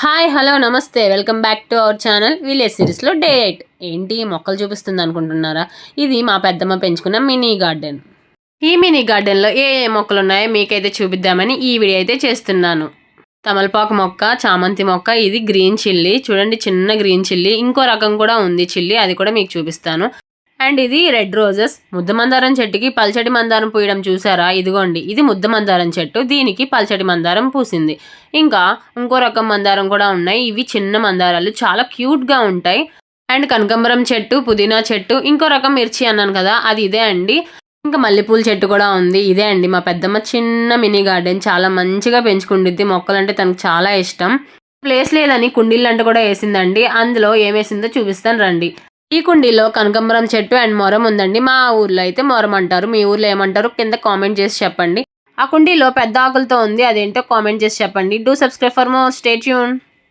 Hi hello నమస్తే. Welcome back to our channel village సిరీస్లో day eight. ఏంటి మొక్కలు చూపిస్తుంది అనుకుంటున్నారా? ఇది మా పెద్దమ్మ పెంచుకున్న మినీ గార్డెన్. ఈ మినీ గార్డెన్లో ఏ ఏ మొక్కలు ఉన్నాయో మీకైతే చూపిద్దామని ఈ వీడియో అయితే చేస్తున్నాను. తమలపాకు మొక్క చామంతి మొక్క ఇది గ్రీన్ చిల్లీ. చూడండి చిన్న గ్రీన్ చిల్లీ. ఇంకో రకం కూడా ఉంది చిల్లీ. అది కూడా మీకు చూపిస్తాను. అండ్ ఇది రెడ్ రోజెస్. ముద్ద మందారం చెట్టుకి పల్చటి మందారం పూయడం చూసారా? ఇదిగోండి ఇది ముద్ద మందారం చెట్టు. దీనికి పల్చటి మందారం పూసింది. ఇంకా ఇంకో రకం మందారం కూడా ఉన్నాయి. ఇవి చిన్న మందారాలు. చాలా క్యూట్గా ఉంటాయి. అండ్ కనకంబరం చెట్టు పుదీనా చెట్టు ఇంకో రకం మిర్చి అన్నాను కదా అది ఇదే అండి. ఇంకా మల్లెపూల చెట్టు కూడా ఉంది. ఇదే అండి. మా పెద్దమ్మ చిన్న మినీ గార్డెన్. చాలా మంచిగా పెంచుకుంటుంది మొక్కలంటే తనకు చాలా ఇష్టం. ప్లేస్ లేదని కుండీలు కూడా వేసిందండి. అందులో ఏం వేసిందో చూపిస్తాను రండి. ఈ కుండీలో కనకంబరం చెట్టు అండ్ మొరం ఉందండి. మా ఊర్లో అయితే మొరం అంటారు. మీ ఊర్లో ఏమంటారు? కింద కామెంట్ చేసి చెప్పండి. ఆ కుండీలో పెద్ద ఆకులతో ఉంది. అదేంటో కామెంట్ చేసి చెప్పండి. Do subscribe for more stay tuned